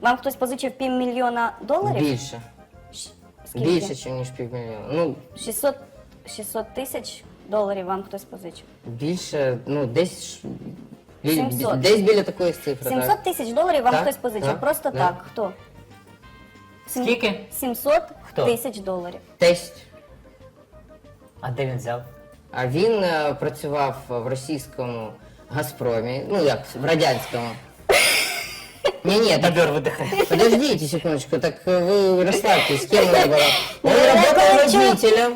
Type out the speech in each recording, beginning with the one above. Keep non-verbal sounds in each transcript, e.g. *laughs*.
Вам хтось позичив півмільйона доларів? Більше. Щ- Скільки? Більше, ніж півмільйона. Ну, 600, 600 тисяч доларів вам хтось позичив. більше, ну, десь. ж- бі- 700. Десь біля такої цифри. 700 так. тисяч доларів вам Так, хтось позичив. так, Просто да. так. Хто? Сім- Скільки? 700 Хто? тисяч доларів. Тесть. А де він взяв? А він е, працював в російському Газпромі, ну як, в радянському. Ні, ні, так Бобер видихає. подождите секундочку, так э, вы расслабьтесь, кем он был? Он *laughs* Ну, работал я хочу- водителем.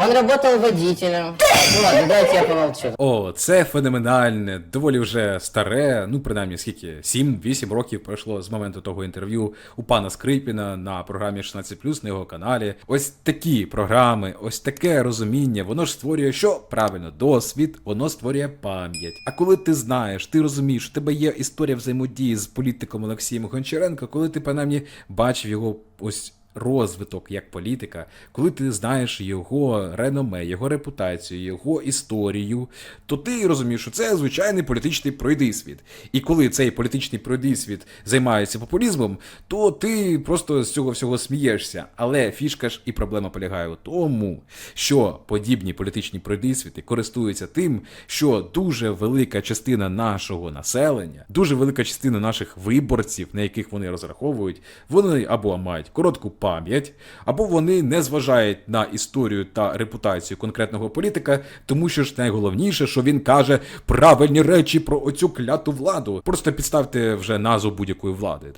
Он работал водителем. Ну ладно, давайте я помолчу. О, це феноменальне, доволі вже старе, ну принаймні скільки 7-8 років пройшло з моменту того інтерв'ю у пана Скрипіна на програмі 16+, на його каналі. Ось такі програми, ось таке розуміння, воно ж створює що? Правильно, досвід, воно створює пам'ять. А коли ти знаєш, ти розумієш, в тебе є історія взаємодії з політиком Олексієм Гончаренко, коли ти принаймні бачив його ось розвиток як політика, коли ти знаєш його реноме, його репутацію, його історію, то ти розумієш, що це звичайний політичний пройдисвіт. І коли цей політичний пройдисвіт займається популізмом, то ти просто з цього всього смієшся. Але фішка ж і проблема полягає у тому, що подібні політичні пройдисвіти користуються тим, що дуже велика частина нашого населення, дуже велика частина наших виборців, на яких вони розраховують, вони або мають коротку пам'ять, або вони не зважають на історію та репутацію конкретного політика, тому що ж найголовніше, що він каже правильні речі про оцю кляту владу. Просто підставте вже назву будь-якої влади, там